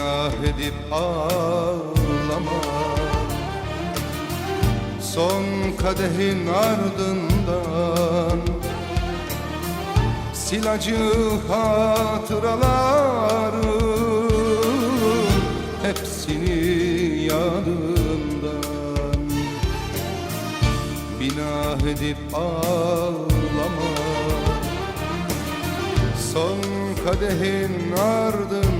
Binah edip ağlama. Son kadehin ardından Sil acı hatıraları Hepsini yadından. Binah edip ağlama. Son kadehin ardından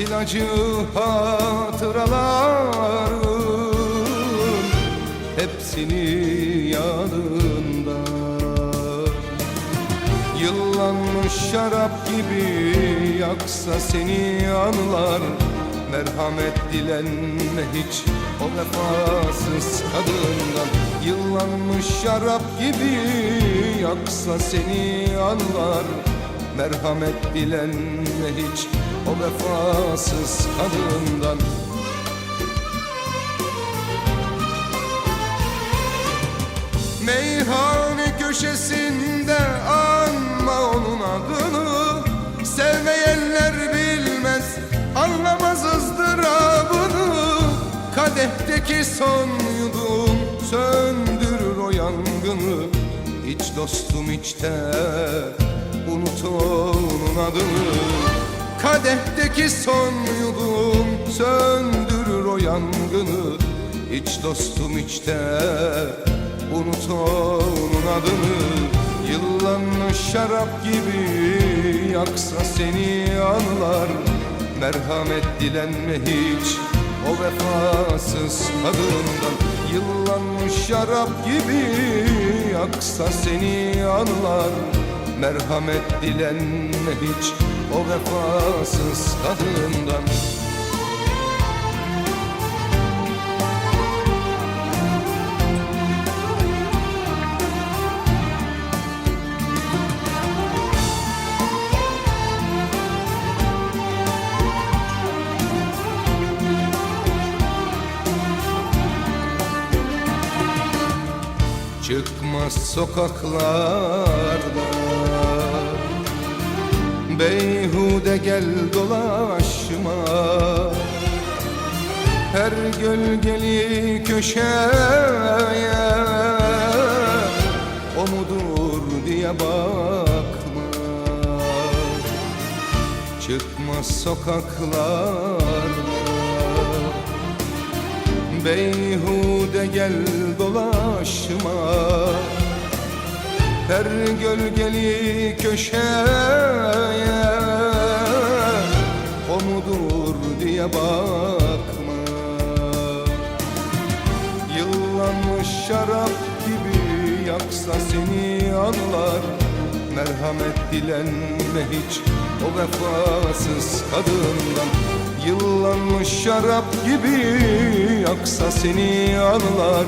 Sil acı hatıraların Hepsini yadından Yıllanmış şarap gibi yaksa seni anılar Merhamet dilenme hiç o vefasız kadından. Yıllanmış şarap gibi yaksa seni anılar Merhamet dilenme hiç o vefasız kadından. Meyhane köşesinde anma onun adını. Sevmeyenler bilmez anlamaz ızdırabını. Kadehteki son yudum söndürür o yangını. Hiç dostum içte unut onun adını Kadehteki son yudum söndürür o yangını. Hiç dostum içte unut onun adını. Yıllanmış şarap gibi yaksa seni anılar. Merhamet dilenme hiç o vefasız kadından Yıllanmış şarap gibi yaksa seni anılar Merhamet dilenme hiç o vefasız kadından Çıkmaz sokaklarda. Beyhude gel dolaşma. Her gölgeli köşeye O mudur diye bakma. Çıkmaz sokaklarda Beyhude gel dolaşma. Her gölgeli köşeye O mudur diye bakma. Yıllanmış şarap gibi yaksa seni anlar. Merhamet dilenme hiç o vefasız kadından. Yıllanmış şarap gibi yaksa seni anlar.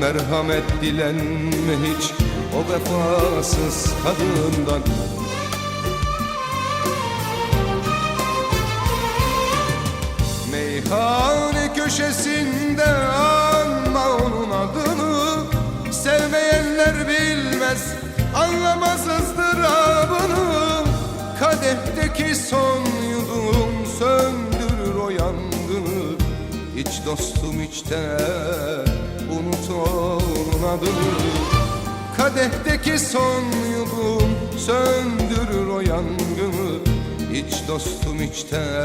Merhamet dilenme hiç o vefasız kadından? Meyhane köşesinde dostum içte unut onun adını Kadehteki son yudum söndürür o yangını. Hiç dostum içte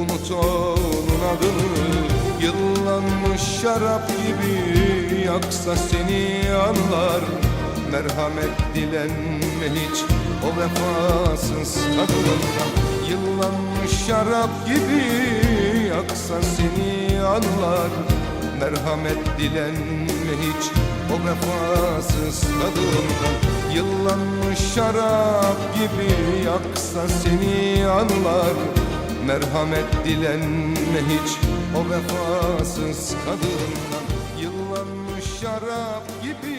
unut onun adını Yıllanmış şarap gibi yaksa seni anlar. Merhamet dilenme hiç o vefasız kadından Yıllanmış şarap gibi yaksa seni anlar Merhamet dilenme hiç. O vefasız kadından Yıllanmış şarap gibi yaksa seni anlar Merhamet dilenme hiç. O vefasız kadından Yıllanmış şarap gibi